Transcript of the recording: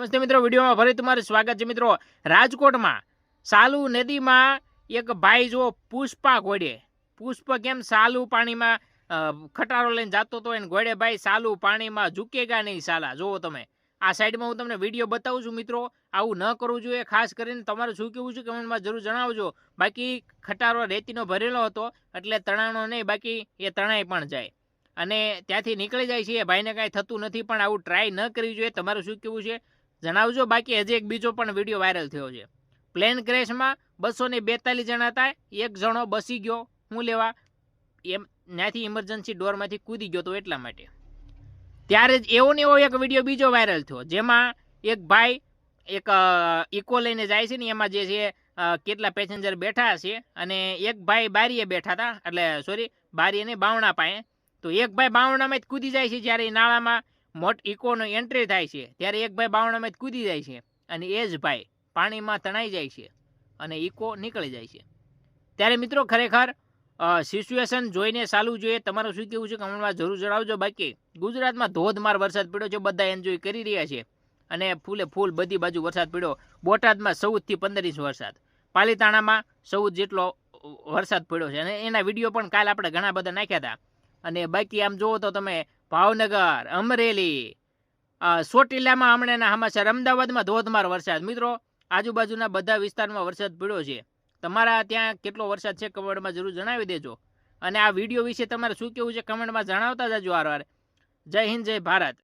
નમસ્તે મિત્રો, વિડીયોમાં ફરી તમારું સ્વાગત છે મિત્રો. રાજકોટમાં સાલુ નદીમાં એક ભાઈ જો પુષ્પા ઘોડે પુષ્પ કેમ સાલુ પાણીમાં ખટારો લઈને જતો હતો એને ઘોડે ભાઈ, સાલુ પાણીમાં ઝૂકેગા નહીં સાલા. જુઓ તમે. આ સાઈડમાં હું તમને વીડિયો બતાવું છું મિત્રો. આવું ન કરવું જોઈએ. ખાસ કરીને તમારું શું કેવું છે કમેન્ટમાં જરૂર જણાવજો. બાકી ખટારો રેતીનો ભરેલો હતો, એટલે તણાણો નહીં, બાકી એ તણાઈ પણ જાય. અને ત્યાંથી નીકળી જાય છે. એ ભાઈને કાંઈ થતું નથી, પણ આવું ટ્રાય ન કરવી જોઈએ. તમારું શું કેવું છે? જણાવજો, બાકી હજી એક બીજો પણ વીડિયો વાયરલ થયો છે. પ્લેન ક્રેશમાં બસો ને બેતાલીસ જણા હતા, એક જણો બસી ગયો. હું લેવા? એમ, ત્યાંથી ઇમરજન્સી ડોરમાંથી કૂદી ગયો તો એટલા માટે. ત્યારે જ એવો ને એવો એક વીડિયો બીજો વાયરલ થયો, જેમાં એક ભાઈ, એક ઇકો લઈને જાય છે ને, એમાં જે છે કેટલા પેસેન્જર બેઠા છે અને એક ભાઈ બારીએ બેઠા હતા, એટલે સોરી બારીએ ને બાવણા પાસે. તો એક ભાઈ બાવણામાં જ કૂદી જાય છે, જ્યારે નાળામાં મોટ ઇકોનો એન્ટ્રી થાય છે, ત્યારે એક ભાઈ બાવણામાં કૂદી જાય છે અને એ જ ભાઈ પાણીમાં તણાઈ જાય છે અને ઇકો નીકળી જાય છે. ત્યારે મિત્રો ખરેખર સિચ્યુએશન જોઈને ચાલવું જોઈએ. તમારું શું કેવું છે કમેન્ટમાં જરૂર જણાવજો. બાકી ગુજરાતમાં ધોધમાર વરસાદ પડ્યો છે, બધા એન્જોય કરી રહ્યા છે અને ફૂલે ફૂલ બધી બાજુ વરસાદ પડ્યો. બોટાદમાં ચૌદથી પંદર ઇંચ વરસાદ. પાલીતાણામાં ચૌદ જેટલો વરસાદ પડ્યો છે અને એના વીડિયો પણ કાલ આપણે ઘણા બધા નાખ્યા હતા. અને બાકી આમ જુઓ તો તમે ભાવનગર અમરેલી. અ, ચોટીલામાં હમણાંના સમાચાર અમદાવાદમાં ધોધમાર વરસાદ. મિત્રો આજુબાજુના બધા વિસ્તારમાં વરસાદ પડ્યો છે. તમારા ત્યાં કેટલો વરસાદ છે કમેન્ટમાં જરૂર જણાવી દેજો. અને આ વીડિયો વિશે તમારે શું કેવું છે કમેન્ટમાં જણાવતા જજો વાર જય હિન્દ જય ભારત.